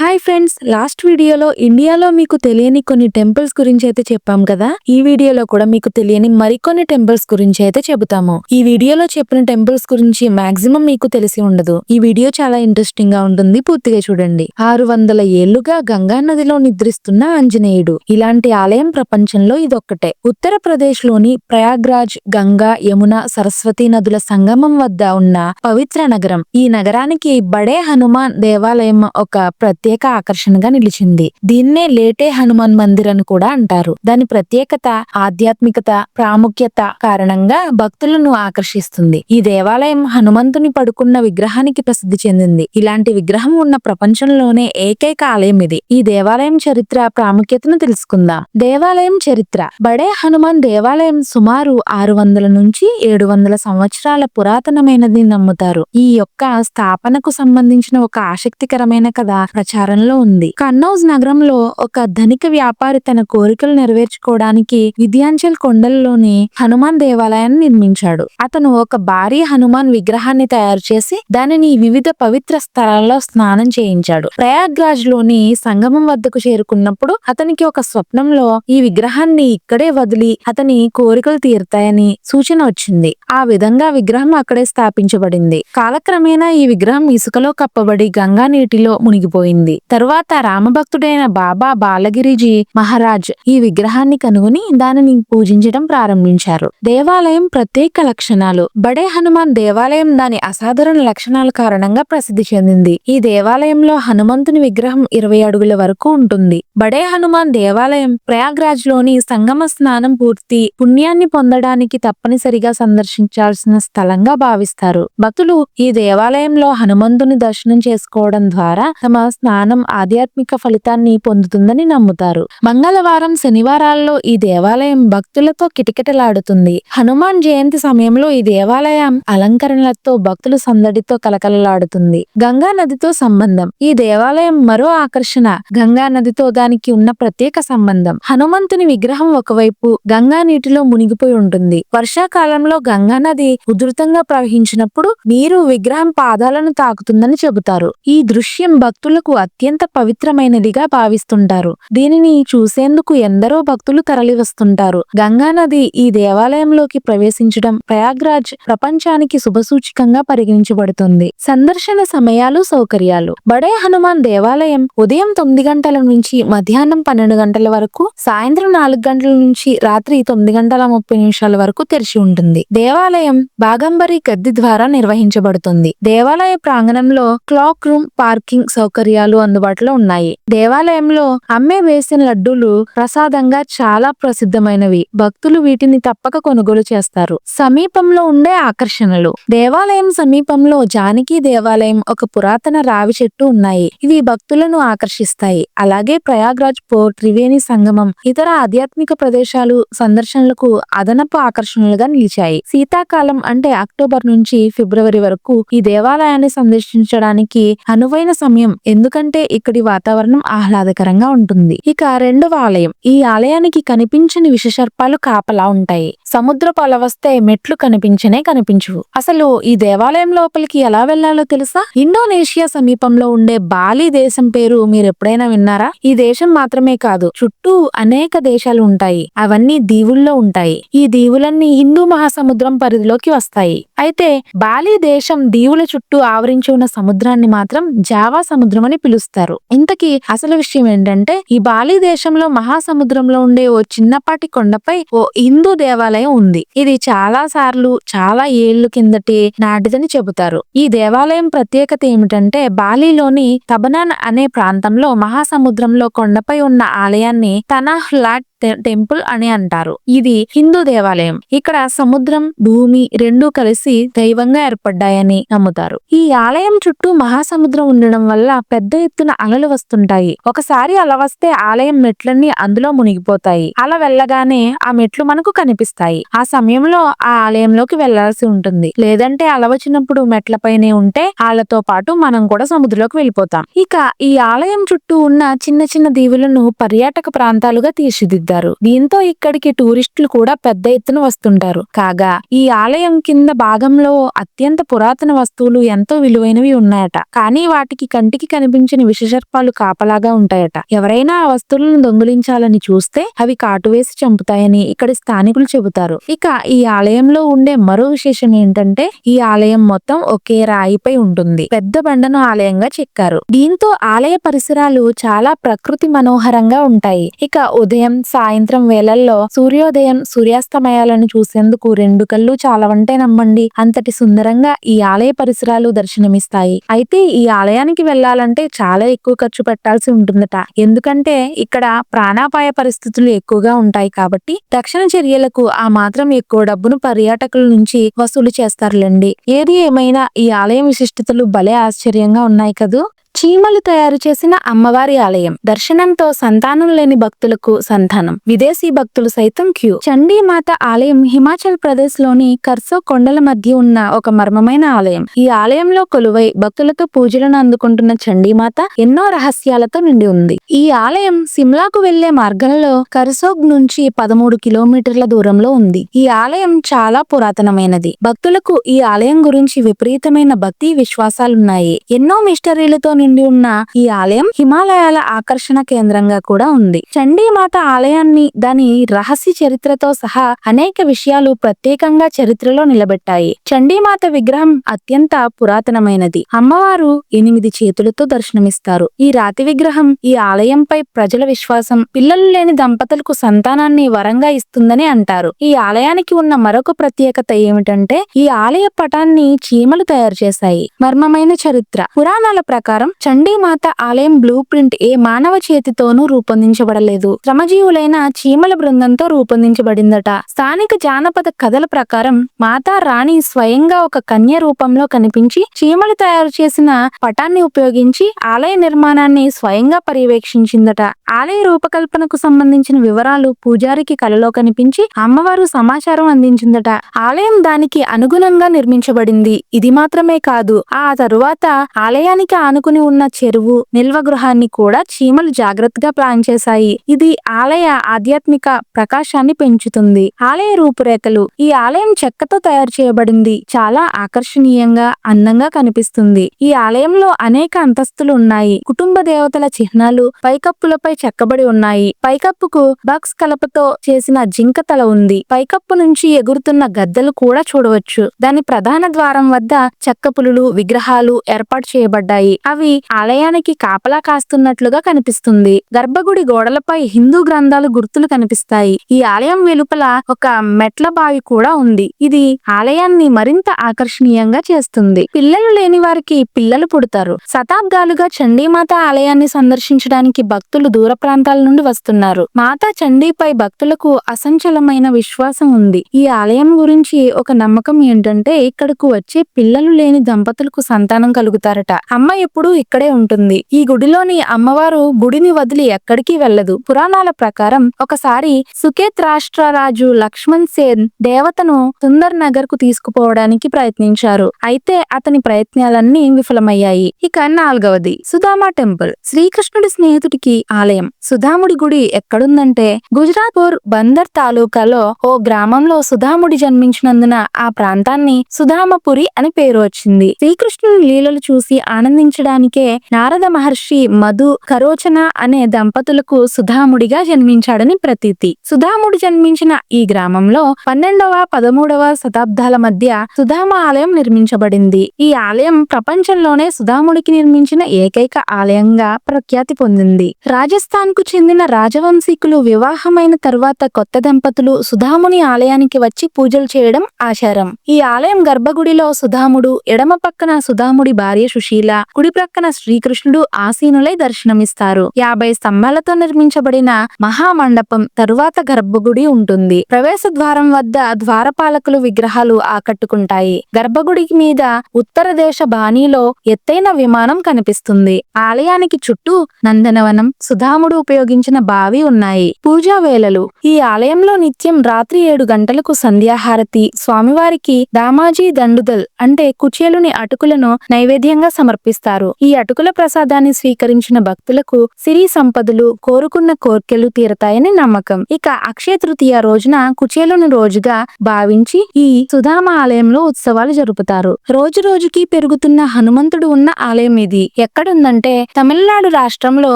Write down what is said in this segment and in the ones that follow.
Hi friends last వీడియోలో ఇండియాలో మీకు తెలియని కొన్ని టెంపుల్స్ గురించి అయితే చెప్పాం కదా? ఈ వీడియోలో కూడా మీకు తెలియని మరికొన్ని టెంపుల్స్ గురించి అయితే చెబుతాము. ఈ వీడియోలో చెప్పిన టెంపుల్స్ గురించి మాక్సిమం మీకు తెలిసి ఉండదు. ఈ వీడియో చాలా ఇంట్రెస్టింగ్గా ఉంటుంది. పూర్తిగా చూడండి. ఆరు వందల ఏళ్ళుగా గంగా నదిలో నిద్రిస్తున్న ఆంజనేయుడు. ఇలాంటి ఆలయం ప్రపంచంలో ఇదొక్కటే. ఉత్తరప్రదేశ్లోని ప్రయాగ్రాజ్ గంగా యమున సరస్వతి నదుల సంగమం వద్ద ఉన్న పవిత్ర నగరం. ఈ నగరానికి బడే హనుమాన్ దేవాలయం ఒక ప్రత్యేక ఆకర్షణగా నిలిచింది. దీన్నే లేటే హనుమాన్ మందిర్ అని కూడా అంటారు. దాని ప్రత్యేకత ఆధ్యాత్మికత ప్రాముఖ్యత కారణంగా భక్తులను ఆకర్షిస్తుంది. ఈ దేవాలయం హనుమంతుని పడుకున్న విగ్రహానికి ప్రసిద్ధి చెందింది. ఇలాంటి విగ్రహం ఉన్న ప్రపంచంలోనే ఏకైక ఆలయం ఇది. ఈ దేవాలయం చరిత్ర ప్రాముఖ్యతను తెలుసుకుందాం. దేవాలయం చరిత్ర. బడే హనుమాన్ దేవాలయం సుమారు ఆరు వందల నుంచి ఏడు వందల సంవత్సరాల పురాతనమైనది నమ్ముతారు. ఈ యొక్క స్థాపనకు సంబంధించిన ఒక ఆసక్తికరమైన కథ ప్రచారంలో ఉంది. కన్నౌజ్ నగరంలో ఒక ధనిక వ్యాపారి తన కోరికలు నెరవేర్చుకోవడానికి విద్యాంచల్ కొండలలోని హనుమాన్ దేవాలయాన్ని నిర్మించాడు. అతను ఒక భారీ హనుమాన్ విగ్రహాన్ని తయారు చేసి దానిని వివిధ పవిత్ర స్థలాల్లో స్నానం చేయించాడు. ప్రయాగ్రాజ్లోని సంగమం వద్దకు చేరుకున్నప్పుడు అతనికి ఒక స్వప్నంలో ఈ విగ్రహాన్ని ఇక్కడే వదిలి అతని కోరికలు తీరుతాయని సూచన వచ్చింది. ఆ విధంగా విగ్రహం అక్కడే స్థాపించబడింది. కాలక్రమేణా ఈ విగ్రహం ఇసుకలో కప్పబడి గంగా నీటిలో మునిగిపోయింది. తరువాత రామభక్తుడైన బాబా బాలగిరిజీ మహారాజ్ ఈ విగ్రహాన్ని కనుగొని దానిని పూజించడం ప్రారంభించారు. దేవాలయం ప్రత్యేక లక్షణాలు. బడే హనుమాన్ దేవాలయం దాని అసాధారణ లక్షణాల కారణంగా ప్రసిద్ధి చెందింది. ఈ దేవాలయంలో హనుమంతుని విగ్రహం ఇరవై అడుగుల వరకు ఉంటుంది. బడే హనుమాన్ దేవాలయం ప్రయాగ్రాజ్లోని సంగమ స్నానం పూర్తి పుణ్యాన్ని పొందడానికి తప్పనిసరిగా సందర్శించాల్సిన స్థలంగా భావిస్తారు. భక్తులు ఈ దేవాలయంలో హనుమంతుని దర్శనం చేసుకోవడం ద్వారా తమ స్నానం ఆధ్యాత్మిక ఫలితాన్ని పొందుతుందని నమ్ముతారు. మంగళవారం శనివారాల్లో ఈ దేవాలయం భక్తులతో కిటకిటలాడుతుంది. హనుమాన్ జయంతి సమయంలో ఈ దేవాలయం అలంకరణలతో భక్తుల సందడితో కలకలలాడుతుంది. గంగా నదితో సంబంధం. ఈ దేవాలయం మరో ఆకర్షణ. గంగా నదితో దానికి ఉన్న ప్రత్యేక సంబంధం. హనుమంతుని విగ్రహం ఒకవైపు గంగా నీటిలో మునిగిపోయి ఉంటుంది. వర్షాకాలంలో గంగా నది ఉధృతంగా ప్రవహించినప్పుడు నీరు విగ్రహం పాదాలను తాకుతుందని చెబుతారు. ఈ దృశ్యం భక్తులకు అత్యంత పవిత్రమైనదిగా భావిస్తుంటారు. దీనిని చూసేందుకు ఎందరో భక్తులు తరలివస్తుంటారు. గంగా నది ఈ దేవాలయంలోకి ప్రవేశించడం ప్రయాగ్రాజ్ ప్రపంచానికి శుభసూచికంగా పరిగణించబడుతుంది. సందర్శన సమయాలు సౌకర్యాలు. బడే హనుమాన్ దేవాలయం ఉదయం తొమ్మిది గంటల నుంచి మధ్యాహ్నం పన్నెండు గంటల వరకు సాయంత్రం నాలుగు గంటల నుంచి రాత్రి తొమ్మిది గంటల ముప్పై నిమిషాల వరకు తెరిచి ఉంటుంది. దేవాలయం దేవాలయం బాగంబరి గద్ది ద్వారా నిర్వహించబడుతుంది. దేవాలయ ప్రాంగణంలో క్లాక్ రూమ్ పార్కింగ్ సౌకర్యాలు అందుబాటులో ఉన్నాయి. దేవాలయంలో అమ్మే వేసిన లడ్డూలు ప్రసాదంగా చాలా ప్రసిద్ధమైనవి. భక్తులు వీటిని తప్పక కొనుగోలు చేస్తారు. సమీపంలో ఉండే ఆకర్షణలు. దేవాలయం సమీపంలో జానకి దేవాలయం ఒక పురాతన రావి చెట్టు ఉన్నాయి. ఇవి భక్తులను ఆకర్షిస్తాయి. అలాగే ప్రయాగ్రాజ్ పోర్ట్ త్రివేణి సంగమం ఇతర ఆధ్యాత్మిక ప్రదేశాలు సందర్శనలకు అదనపు ఆకర్షణలుగా నిలిచాయి. శీతాకాలం అంటే అక్టోబర్ నుంచి ఫిబ్రవరి వరకు ఈ దేవాలయాన్ని సందర్శించడానికి అనువైన సమయం ఎందుకంటే ఇక్కడి వాతావరణం ఆహ్లాదకరంగా ఉంటుంది. ఇక రెండవ ఆలయం. ఈ ఆలయానికి కనిపించని విషసర్పాలు కాపలా ఉంటాయి. సముద్రపు అల వస్తే మెట్లు కనిపించనే కనిపించవు. అసలు ఈ దేవాలయం లోపలికి ఎలా వెళ్ళాలో తెలుసా? ఇండోనేషియా సమీపంలో ఉండే బాలి దేశం పేరు మీరు ఎప్పుడైనా విన్నారా? ఈ దేశం మాత్రమే కాదు చుట్టూ అనేక దేశాలు ఉంటాయి. అవన్నీ దీవుల్లో ఉంటాయి. ఈ దీవులన్నీ హిందూ మహాసముద్రం పరిధిలోకి వస్తాయి. అయితే బాలి దేశం దీవుల చుట్టూ ఆవరించి ఉన్న సముద్రాన్ని మాత్రం జావా సముద్రం అని పిలుస్తారు. ఇంతకీ అసలు విషయం ఏంటంటే ఈ బాలి దేశంలో మహాసముద్రంలో ఉండే ఓ చిన్నపాటి కొండపై ఓ హిందూ దేవాలయం ఉంది. ఇది చాలా సార్లు చాలా ఏళ్ళు కిందటి నాటిదని చెబుతారు. ఈ దేవాలయం ప్రత్యేకత ఏమిటంటే బాలిలోని తబనాన్ అనే ప్రాంతంలో మహాసముద్రంలో కొండపై ఉన్న ఆలయాన్ని తనాహ్లాట్ టెంపుల్ అని అంటారు. ఇది హిందూ దేవాలయం. ఇక్కడ సముద్రం భూమి రెండు కలిసి దైవంగా ఏర్పడ్డాయని నమ్ముతారు. ఈ ఆలయం చుట్టూ మహాసముద్రం ఉండడం వల్ల పెద్ద ఎత్తున అలలు వస్తుంటాయి. ఒకసారి అల వస్తే ఆలయం మెట్లన్నీ అందులో మునిగిపోతాయి. అలా వెళ్ళగానే ఆ మెట్లు మనకు కనిపిస్తాయి. ఆ సమయంలో ఆ ఆలయంలోకి వెళ్ళాల్సి ఉంటుంది. లేదంటే అల వచ్చినప్పుడు మెట్లపైనే ఉంటే వాళ్ళతో పాటు మనం కూడా సముద్రంలోకి వెళ్ళిపోతాం. ఇక ఈ ఆలయం చుట్టూ ఉన్న చిన్న చిన్న దీవులను పర్యాటక ప్రాంతాలుగా తీర్చిదిద్దారు. చెబుతారు దీంతో ఇక్కడికి టూరిస్టులు కూడా పెద్ద ఎత్తున వస్తుంటారు. కాగా ఈ ఆలయం కింద భాగంలో అత్యంత పురాతన వస్తువులు ఎంతో విలువైనవి ఉన్నాయట. కానీ వాటికి కంటికి కనిపించిన విషసర్పాలు కాపలాగా ఉంటాయట. ఎవరైనా ఆ వస్తువులను దొంగిలించాలని చూస్తే అవి కాటువేసి చంపుతాయని ఇక్కడి స్థానికులు చెబుతారు. ఇక ఈ ఆలయంలో ఉండే మరో విశేషం ఏంటంటే ఈ ఆలయం మొత్తం ఒకే రాయిపై ఉంటుంది. పెద్ద బండను ఆలయంగా చెక్కారు. దీంతో ఆలయ పరిసరాలు చాలా ప్రకృతి మనోహరంగా ఉంటాయి. ఇక ఉదయం సాయంత్రం వేళల్లో సూర్యోదయం సూర్యాస్తమయాలను చూసేందుకు రెండు కళ్ళు చాలవంటే నమ్మండి. అంతటి సుందరంగా ఈ ఆలయ పరిసరాలు దర్శనమిస్తాయి. అయితే ఈ ఆలయానికి వెళ్ళాలంటే చాలా ఎక్కువ ఖర్చు పెట్టాల్సి ఉంటుందట. ఎందుకంటే ఇక్కడ ప్రాణాపాయ పరిస్థితులు ఎక్కువగా ఉంటాయి కాబట్టి రక్షణ చర్యలకు ఆ మాత్రం ఎక్కువ డబ్బును పర్యాటకుల నుంచి వసూలు చేస్తారులేండి. ఏది ఏమైనా ఈ ఆలయం విశిష్టతలు భలే ఆశ్చర్యంగా ఉన్నాయి కదూ? చీమలు తయారు చేసిన అమ్మవారి ఆలయం. దర్శనంతో సంతానం లేని భక్తులకు సంతానం. విదేశీ భక్తులు సైతం క్యూ. చండీమాత ఆలయం హిమాచల్ ప్రదేశ్లోని కర్సో కొండల మధ్య ఉన్న ఒక మర్మమైన ఆలయం. ఈ ఆలయంలో కొలువై భక్తులతో పూజలను అందుకుంటున్న చండీమాత ఎన్నో రహస్యాలతో నిండి ఉంది. ఈ ఆలయం సిమ్లాకు వెళ్ళే మార్గంలో కర్సోగ్ నుంచి పదమూడు కిలోమీటర్ల దూరంలో ఉంది. ఈ ఆలయం చాలా పురాతనమైనది. భక్తులకు ఈ ఆలయం గురించి విపరీతమైన భక్తి విశ్వాసాలున్నాయి. ఎన్నో మిస్టరీలతో నిండి ఉన్న ఈ ఆలయం హిమాలయాల ఆకర్షణ కేంద్రంగా కూడా ఉంది. చండీమాత ఆలయాన్ని దాని రహస్య చరిత్రతో సహా అనేక విషయాలు ప్రత్యేకంగా చరిత్రలో నిలబెట్టాయి. చండీమాత విగ్రహం అత్యంత పురాతనమైనది. అమ్మవారు ఎనిమిది చేతులతో దర్శనమిస్తారు. ఈ రాతి విగ్రహం ఈ ఆలయంపై ప్రజల విశ్వాసం పిల్లలు లేని దంపతులకు సంతానాన్ని వరంగా ఇస్తుందని అంటారు. ఈ ఆలయానికి ఉన్న మరొక ప్రత్యేకత ఏమిటంటే ఈ ఆలయ పటాన్ని చీమలు తయారు చేశాయి. మర్మమైన చరిత్ర. పురాణాల ప్రకారం చండీమాత ఆలయం బ్లూ ప్రింట్ ఏ మానవ చేతితోనూ రూపొందించబడలేదు. శ్రమజీవులైన చీమల బృందంతో రూపొందించబడిందట. స్థానిక జానపద కథల ప్రకారం మాతా రాణి స్వయంగా ఒక కన్య రూపంలో కనిపించి చీమలు తయారు చేసిన పటాన్ని ఉపయోగించి ఆలయ నిర్మాణాన్ని స్వయంగా పర్యవేక్షించిందట. ఆలయ రూపకల్పనకు సంబంధించిన వివరాలు పూజారికి కలలో కనిపించి అమ్మవారు సమాచారం అందించిందట. ఆలయం దానికి అనుగుణంగా నిర్మించబడింది. ఇది మాత్రమే కాదు ఆ తరువాత ఆలయానికి ఆనుకుని ఉన్న చెరువు నిల్వ గృహాన్ని కూడా చీమలు జాగ్రత్తగా ప్లాన్ చేశాయి. ఇది ఆలయ ఆధ్యాత్మిక ప్రకాశాన్ని పెంచుతుంది. ఆలయ రూపురేఖలు ఈ ఆలయం చెక్కతో తయారు చేయబడింది. చాలా ఆకర్షణీయంగా అందంగా కనిపిస్తుంది. ఈ ఆలయంలో అనేక అంతస్తులు ఉన్నాయి. కుటుంబ దేవతల చిహ్నాలు పైకప్పులపై చెక్కబడి ఉన్నాయి. పైకప్పుకు బక్స్ కలపతో చేసిన జింక తల ఉంది. పైకప్పు నుంచి ఎగురుతున్న గద్దలు కూడా చూడవచ్చు. దాని ప్రధాన ద్వారం వద్ద చెక్క పులులు విగ్రహాలు ఏర్పాటు చేయబడ్డాయి. అవి ఆలయానికి కాపలా కాస్తున్నట్లుగా కనిపిస్తుంది. గర్భగుడి గోడలపై హిందూ గ్రంథాలు గుర్తులు కనిపిస్తాయి. ఈ ఆలయం వెలుపల ఒక మెట్ల బావి కూడా ఉంది. ఇది ఆలయాన్ని మరింత ఆకర్షణీయంగా చేస్తుంది. పిల్లలు లేని వారికి పిల్లలు పుడతారు. శతాబ్దాలుగా చండీమాత ఆలయాన్ని సందర్శించడానికి భక్తులు దూర ప్రాంతాల నుండి వస్తున్నారు. మాతా చండీపై భక్తులకు అసంచలమైన విశ్వాసం ఉంది. ఈ ఆలయం గురించి ఒక నమ్మకం ఏంటంటే ఇక్కడకు వచ్చే పిల్లలు లేని దంపతులకు సంతానం కలుగుతారట. అమ్మ ఎప్పుడూ ఇక్కడే ఉంటుంది. ఈ గుడిలోని అమ్మవారు గుడిని వదిలి ఎక్కడికి వెళ్ళదు. పురాణాల ప్రకారం ఒకసారి సుకేత్ రాష్ట్ర రాజు లక్ష్మణ్ సేన్ దేవతను సుందర్ నగర్కు తీసుకుపోవడానికి ప్రయత్నించారు. అయితే అతని ప్రయత్నాలన్నీ విఫలమయ్యాయి. ఇక నాలుగవది. సుధామ టెంపుల్. శ్రీకృష్ణుడి స్నేహితుడికి ఆలయం. సుధాముడి గుడి ఎక్కడుందంటే గుజరాత్పూర్ బందర్ తాలూకాలో ఓ గ్రామంలో సుధాముడి జన్మించినందున ఆ ప్రాంతాన్ని సుధామపురి అని పేరు వచ్చింది. శ్రీకృష్ణుని లీలలు చూసి ఆనందించడానికి నారద మహర్షి మధు కరోచన అనే దంపతులకు సుధాముడిగా జన్మించాడని ప్రతీతి. సుధాముడు జన్మించిన ఈ గ్రామంలో పన్నెండవ పదమూడవ శతాబ్దాల మధ్య సుధామ ఆలయం నిర్మించబడింది. ఈ ఆలయం ప్రపంచంలోనే సుధాముడికి నిర్మించిన ఏకైక ఆలయంగా ప్రఖ్యాతి పొందింది. రాజస్థాన్కు చెందిన రాజవంశీకులు వివాహమైన తరువాత కొత్త దంపతులు సుధాముని ఆలయానికి వచ్చి పూజలు చేయడం ఆచారం. ఈ ఆలయం గర్భగుడిలో సుధాముడు ఎడమ పక్కన సుధాముడి భార్య సుశీల కుడి ప్రక్కన శ్రీకృష్ణుడు ఆసీనులై దర్శనమిస్తారు. యాభై స్తంభాలతో నిర్మించబడిన మహామండపం తరువాత గర్భగుడి ఉంటుంది. ప్రవేశ ద్వారం వద్ద ద్వారపాలకులు విగ్రహాలు ఆకట్టుకుంటాయి. గర్భగుడి మీద ఉత్తర దేశ బాణీలో ఎత్తైన విమానం కనిపిస్తుంది. ఆలయానికి చుట్టూ నందనవనం సుధాముడు ఉపయోగించిన బావి ఉన్నాయి. పూజా వేళలు. ఈ ఆలయంలో నిత్యం రాత్రి ఏడు గంటలకు సంధ్యాహారతి. స్వామివారికి దామాజీ దండుదల్ అంటే కుచేలుని అటుకులను నైవేద్యంగా సమర్పిస్తారు. ఈ ఈ అటుకుల ప్రసాదాన్ని స్వీకరించిన భక్తులకు సిరి సంపదలు కోరుకున్న కోర్కెలు తీరతాయని నమ్మకం. ఇక అక్షయ తృతీయ రోజున కుచేలుని రోజుగా భావించి ఈ సుధామ ఆలయంలో ఉత్సవాలు జరుపుతారు. రోజు రోజుకి పెరుగుతున్న హనుమంతుడు ఉన్న ఆలయం ఇది. ఎక్కడుందంటే తమిళనాడు రాష్ట్రంలో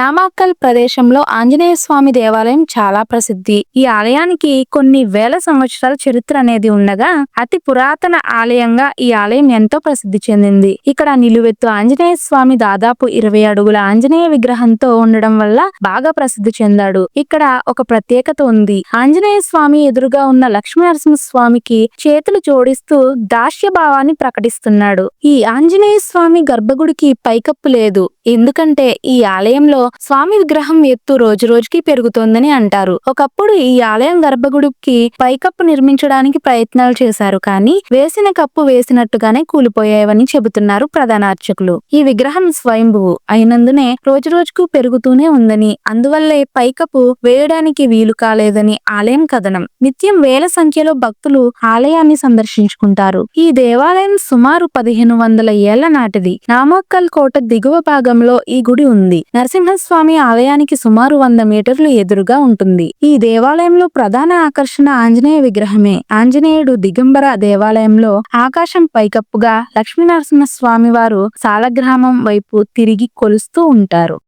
నామాక్కల్ ప్రదేశంలో ఆంజనేయ స్వామి దేవాలయం చాలా ప్రసిద్ధి. ఈ ఆలయానికి కొన్ని వేల సంవత్సరాల చరిత్ర అనేది ఉండగా అతి పురాతన ఆలయంగా ఈ ఆలయం ఎంతో ప్రసిద్ధి చెందింది. ఇక్కడ నిలువెత్తు ఆంజనేయ స్వామి స్వామి దాదాపు ఇరవై అడుగుల ఆంజనేయ విగ్రహంతో ఉండడం వల్ల బాగా ప్రసిద్ధి చెందాడు. ఇక్కడ ఒక ప్రత్యేకత ఉంది. ఆంజనేయ స్వామి ఎదురుగా ఉన్న లక్ష్మీ నరసింహ స్వామికి చేతులు జోడిస్తూ దాస్య భావాన్ని ప్రకటిస్తున్నాడు. ఈ ఆంజనేయ స్వామి గర్భగుడికి పైకప్పు లేదు. ఎందుకంటే ఈ ఆలయంలో స్వామి విగ్రహం ఎత్తు రోజు రోజుకి పెరుగుతోందని అంటారు. ఒకప్పుడు ఈ ఆలయం గర్భగుడికి పైకప్పు నిర్మించడానికి ప్రయత్నాలు చేశారు కానీ వేసిన కప్పు వేసినట్టుగానే కూలిపోయావని చెబుతున్నారు ప్రధాన అర్చకులు. ఈ విగ్రహం స్వయంభువు అయినందునే రోజు రోజుకు పెరుగుతూనే ఉందని అందువల్లే పైకప్పు వేయడానికి వీలు కాలేదని ఆలయం కథనం. నిత్యం వేల సంఖ్యలో భక్తులు ఆలయాన్ని సందర్శించుకుంటారు. ఈ దేవాలయం సుమారు పదిహేను వందల ఏళ్ళ నాటిది. నామక్కల్ కోట దిగువ భాగంలో ఈ గుడి ఉంది. నరసింహస్వామి ఆలయానికి సుమారు వంద మీటర్లు ఎదురుగా ఉంటుంది. ఈ దేవాలయంలో ప్రధాన ఆకర్షణ ఆంజనేయ విగ్రహమే. ఆంజనేయుడు దిగంబర దేవాలయంలో ఆకాశం పైకప్పుగా లక్ష్మీనరసింహస్వామి వారు సాలగ్రామం వైపు తిరిగి కొలుస్తూ ఉంటారు.